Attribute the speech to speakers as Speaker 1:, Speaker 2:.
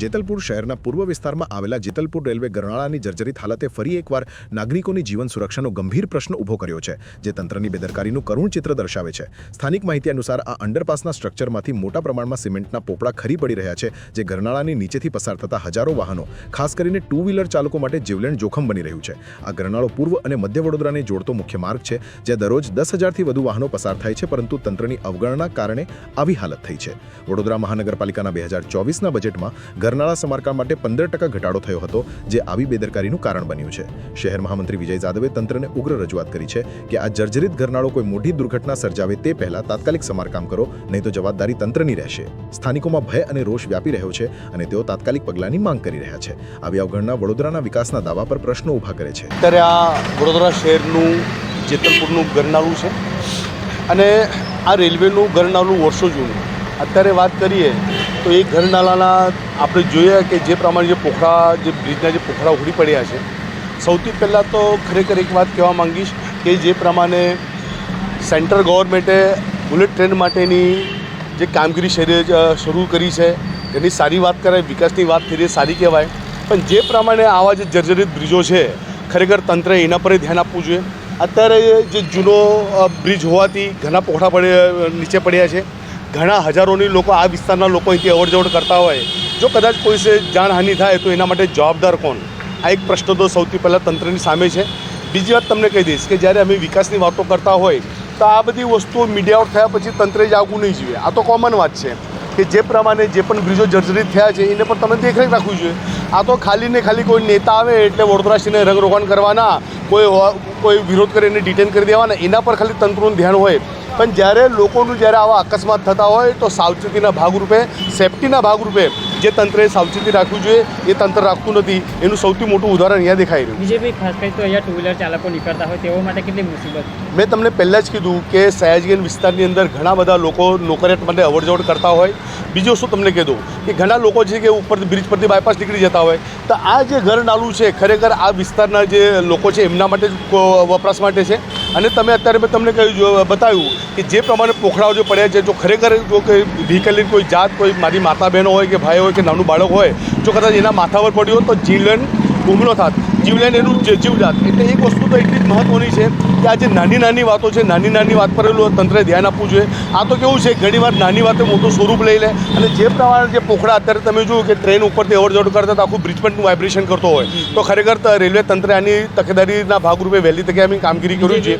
Speaker 1: જેતલપુર શહેરના પૂર્વ વિસ્તારમાં આવેલા જેતલપુર રેલવે ગરનાળાની જર્જરિત હાલતે ફરી એકવાર નાગરિકોની જીવન સુરક્ષાનો ગંભીર પ્રશ્ન ઊભો કર્યો છે, જે તંત્રની બેદરકારીનું કરુણ ચિત્ર દર્શાવે છે. સ્થાનિક માહિતી અનુસાર આ અંડરપાસના સ્ટ્રક્ચરમાંથી મોટા પ્રમાણમાં સિમેન્ટના પોપડા ખરી પડી રહ્યા છે, જે ગરનાળાની નીચેથી પસાર થતા હજારો વાહનો, ખાસ કરીને ટુ વ્હીલર ચાલકો માટે જીવલેણ જોખમ બની રહ્યું છે. આ ગરનાળો પૂર્વ અને મધ્ય વડોદરાને જોડતો મુખ્ય માર્ગ છે, જ્યાં દરરોજ દસ હજારથી વધુ વાહનો પસાર થાય છે, પરંતુ તંત્રની અવગણના કારણે આવી હાલત થઈ છે. વડોદરા મહાનગરપાલિકાના બે હજાર ચોવીસના બજેટમાં ગરનાળા સમારકામ માટે પંદર ટકા ઘટાડો થયો હતો, જે આવી બેદરકારીનું કારણ બન્યું છે. શહેર મહામંત્રી વિજય જાદવે તંત્રને ઉગ્ર રજૂઆત કરી છે કે આ જર્જરિત ઘરનાળો કોઈ મોટી દુર્ઘટના સર્જાવે તે પહેલા તાત્કાલિક સમારકામ કરો, નહીં તો જવાબદારી તંત્રની રહેશે. સ્થાનિકોમાં ભય અને રોષ વ્યાપી રહ્યો છે અને તેઓ તાત્કાલિક પગલાંની માંગ કરી રહ્યા છે. આવી અવગણના વડોદરાના વિકાસના દાવા પર પ્રશ્નો ઊભા કરે છે.
Speaker 2: અત્યારે આ વડોદરા શહેરનું, જેતલપુરનું ગરનાળું છે અને આ રેલવેનું ગરનાળું વર્ષો જૂનું. અત્યારે વાત કરીએ તો એ ગરનાળાના આપણે જોઈએ કે જે પ્રમાણે જે પોખરા, જે બ્રિજના જે પોખરા ઉખડી પડ્યા છે, સૌથી પહેલાં તો ખરેખર એક વાત કહેવા માંગીશ કે જે પ્રમાણે સેન્ટ્રલ ગવર્મેન્ટે બુલેટ ટ્રેન માટેની જે કામગીરી શરૂ કરી છે, એની સારી વાત કરાય, વિકાસની વાત થઈ સારી કહેવાય. પણ જે પ્રમાણે આવા જે જર્જરિત બ્રિજો છે, ખરેખર તંત્રએ એના પર ધ્યાન આપવું જોઈએ. અત્યારે જે જૂનો બ્રિજ હોવાથી ઘણા પોખરા પડે, નીચે પડ્યા છે. ઘણા હજારોની લોકો આ વિસ્તારના લોકો અહીંથી અવર જવર કરતા હોય. જો કદાચ કોઈ જાનહાનિ થાય તો એના માટે જવાબદાર કોણ? આ એક પ્રશ્ન તો સૌથી પહેલાં તંત્રની સામે છે. બીજી વાત તમને કહી દઈશ કે જ્યારે અમે વિકાસની વાતો કરતા હોય, તો આ બધી વસ્તુઓ મીડિયા આઉટ થયા પછી તંત્રે જ આવવું નહીં જોઈએ. આ તો કોમન વાત છે કે જે પ્રમાણે જે પણ બ્રિજો જર્જરિત થયા છે, એને પણ તમે દેખરેખ રાખવું જોઈએ. આ તો ખાલી ને ખાલી કોઈ નેતા આવે એટલે વડોદરાશીને રંગરોગાન કરવાના, કોઈ કોઈ વિરોધ કરીને ડિટેન કરી દેવાના, એના પર ખાલી તંત્રનું ધ્યાન હોય. પણ જ્યારે લોકોનું જ્યારે આવા અકસ્માત થતા હોય તો સાવચેતીના ભાગરૂપે સેફટીના ભાગરૂપે જે તંત્રએ સાવચેતી રાખવી જોઈએ એ તંત્ર રાખતું નથી. એનું સૌથી મોટું ઉદાહરણ અહીંયા દેખાઈ રહ્યું
Speaker 3: બીજેપી ખાસ કરી તો અહીંયા ટુ વ્હીલર ચાલકો નીકળતા હોય તેઓ માટે કેટલી મુસીબત?
Speaker 2: મેં તમને પહેલાં જ કીધું કે સયાજગંજ વિસ્તારની અંદર ઘણા બધા લોકો નોકરિયાત માટે અવરજવર કરતા હોય. બીજું શું તમને દઉં કે ઘણા લોકો છે કે ઉપરથી બ્રિજ પરથી બાયપાસ નીકળી જતા હોય. તો આ જે ઘર નાલું છે ખરેખર આ વિસ્તારના જે લોકો છે એમના માટે જ વપરાશ માટે છે. અને તમે અત્યારે મેં તમને કહ્યું બતાવ્યું કે જે પ્રમાણે પોખડાઓ જે પડ્યા છે, જો ખરેખર જો કે વ્હીકલની કોઈ જાત, કોઈ મારી માતા બહેનો હોય કે ભાઈ હોય કે નાનું બાળક હોય, જો કદાચ એના માથા પર પડ્યું હોય તો જીવલેણ હુમલો થાત, જીવલેણ એનું જે- જીવજાત એટલે એક વસ્તુ તો એટલી જ મહત્ત્વની છે કે આ જે નાની નાની વાતો છે, નાની નાની વાત પર તંત્રે ધ્યાન આપવું જોઈએ. આ તો કેવું છે ઘણીવાર નાની વાતે મોટું સ્વરૂપ લઈ લે અને જે પ્રમાણે જે પોખડા અત્યારે તમે જોયું કે ટ્રેન ઉપરથી અવર જવર કરતા તો આખું બ્રિજ પણ વાઇબ્રેશન કરતો હોય. તો ખરેખર રેલવે તંત્રે આની તકેદારીના ભાગરૂપે વહેલી તકે આની કામગીરી કરવી જોઈએ.